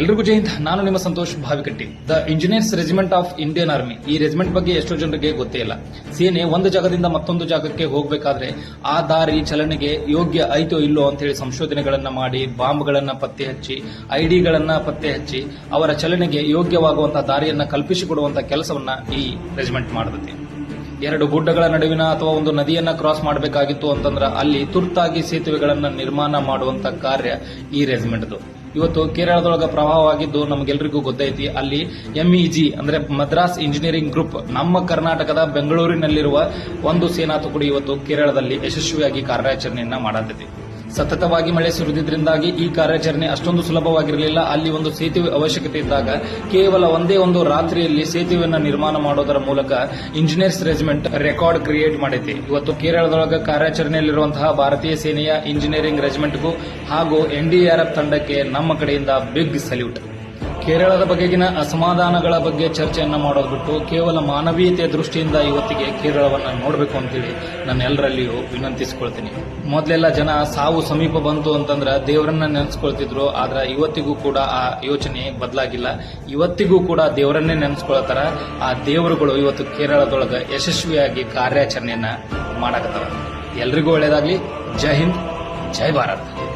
ಎಲ್ರಿಗೂ ಜಯಂತ ನಾನು ನಿಮ್ಮ Santosh Bhavikatti. The engineers regiment of Indian army. ಈ ರೆಜಿಮೆಂಟ್ ಬಗ್ಗೆ ಎಷ್ಟೋ ಜನರಿಗೆ ಗೊತ್ತೇ ಇಲ್ಲ. ಸೇನೆ ಒಂದು ಜಾಗದಿಂದ ಮತ್ತೊಂದು ಜಾಗಕ್ಕೆ ಹೋಗಬೇಕಾದ್ರೆ ಆ ದಾರಿ ಚಲನೆಗೆ ಯೋಗ್ಯ ಐತೋ ಇಲ್ಲೋ ಅಂತ ಹೇಳಿ ಸಂಶೋಧನೆಗಳನ್ನ ಮಾಡಿ, ಬಾಂಬ್ಗಳನ್ನ ಪತ್ತೆ ಹಚ್ಚಿ, ಐಡಿಗಳನ್ನ ಪತ್ತೆ ಹಚ್ಚಿ, ಅವರ ಚಲನೆಗೆ ಯೋಗ್ಯವಾಗುವಂತಹ ದಾರಿಯನ್ನ ಕಲ್ಪಿಸಿಕೊಡುವಂತಹ ಕೆಲಸವನ್ನ ಈ ರೆಜಿಮೆಂಟ್ ಮಾಡುತ್ತೆ. ಎರಡು ಗುಡ್ಡಗಳ ನಡುವಿನ ಅಥವಾ ಒಂದು ನದಿಯನ್ನ ಕ್ರಾಸ್ ಮಾಡಬೇಕಾಗಿತ್ತು ಅಂತಂದ್ರೆ ಅಲ್ಲಿ ತುರ್ತಾಗಿ ಸೇತುವೆಗಳನ್ನ ನಿರ್ಮಾಣ ಮಾಡುವಂತ ಕಾರ್ಯ ಈ ರೆಜಿಮೆಂಟ್ದು. ಇವತ್ತು ಕೇರಳದೊಳಗ ಪ್ರವಾಹವಾಗಿದ್ದು ನಮಗೆಲ್ಲರಿಗೂ ಗೊತ್ತೈತಿ. ಅಲ್ಲಿ ಎಂಇಜಿ ಅಂದ್ರೆ ಮದ್ರಾಸ್ ಇಂಜಿನಿಯರಿಂಗ್ ಗ್ರೂಪ್ ನಮ್ಮ ಕರ್ನಾಟಕದ ಬೆಂಗಳೂರಿನಲ್ಲಿರುವ ಒಂದು ಸೇನಾ ತುಕಡಿ ಇವತ್ತು ಕೇರಳದಲ್ಲಿ ಯಶಸ್ವಿಯಾಗಿ ಕಾರ್ಯಾಚರಣೆಯನ್ನ ಮಾಡತೈತಿ. ಸತತವಾಗಿ ಮಳೆ ಸುರಿದಿದ್ದರಿಂದಾಗಿ ಈ ಕಾರ್ಯಾಚರಣೆ ಅಷ್ಟೊಂದು ಸುಲಭವಾಗಿರಲಿಲ್ಲ. ಅಲ್ಲಿ ಒಂದು ಸೇತುವೆ ಅವಶ್ಯಕತೆ ಇದ್ದಾಗ ಕೇವಲ ಒಂದೇ ಒಂದು ರಾತ್ರಿಯಲ್ಲಿ ಸೇತುವೆಯನ್ನು ನಿರ್ಮಾಣ ಮಾಡೋದರ ಮೂಲಕ ಇಂಜಿನಿಯರ್ಸ್ ರೆಜಿಮೆಂಟ್ ರೆಕಾರ್ಡ್ ಕ್ರಿಯೇಟ್ ಮಾಡೈತಿ ಇವತ್ತು ಕೇರಳದೊಳಗ ಕಾರ್ಯಾಚರಣೆಯಲ್ಲಿರುವಂತಹ ಭಾರತೀಯ ಸೇನೆಯ ಇಂಜಿನಿಯರಿಂಗ್ ರೆಜಿಮೆಂಟ್ಗೂ ಹಾಗೂ ಎನ್ಡಿಆರ್ಎಫ್ ತಂಡಕ್ಕೆ ನಮ್ಮ ಕಡೆಯಿಂದ ಬಿಗ್ ಸಲ್ಯೂಟ್. ಕೇರಳದ ಬಗೆಗಿನ ಅಸಮಾಧಾನಗಳ ಬಗ್ಗೆ ಚರ್ಚೆಯನ್ನು ಮಾಡೋದು ಬಿಟ್ಟು ಕೇವಲ ಮಾನವೀಯತೆಯ ದೃಷ್ಟಿಯಿಂದ ಇವತ್ತಿಗೆ ಕೇರಳವನ್ನು ನೋಡಬೇಕು ಅಂತೇಳಿ ನಾನು ಎಲ್ಲರಲ್ಲಿಯೂ ವಿನಂತಿಸಿಕೊಳ್ತೀನಿ. ಮೊದಲೆಲ್ಲ ಜನ ಸಾವು ಸಮೀಪ ಬಂತು ಅಂತಂದ್ರೆ ದೇವರನ್ನ ನೆನೆಸ್ಕೊಳ್ತಿದ್ರು, ಆದ್ರೆ ಇವತ್ತಿಗೂ ಕೂಡ ಆ ಯೋಚನೆ ಬದಲಾಗಿಲ್ಲ. ಇವತ್ತಿಗೂ ಕೂಡ ದೇವರನ್ನೇ ನೆನೆಸ್ಕೊಳ್ತಾರ. ಆ ದೇವರುಗಳು ಇವತ್ತು ಕೇರಳದೊಳಗೆ ಯಶಸ್ವಿಯಾಗಿ ಕಾರ್ಯಾಚರಣೆಯನ್ನ ಮಾಡಕತ್ತಾರ. ಎಲ್ರಿಗೂ ಒಳ್ಳೇದಾಗ್ಲಿ. ಜೈ ಹಿಂದ್, ಜೈ ಭಾರತ್.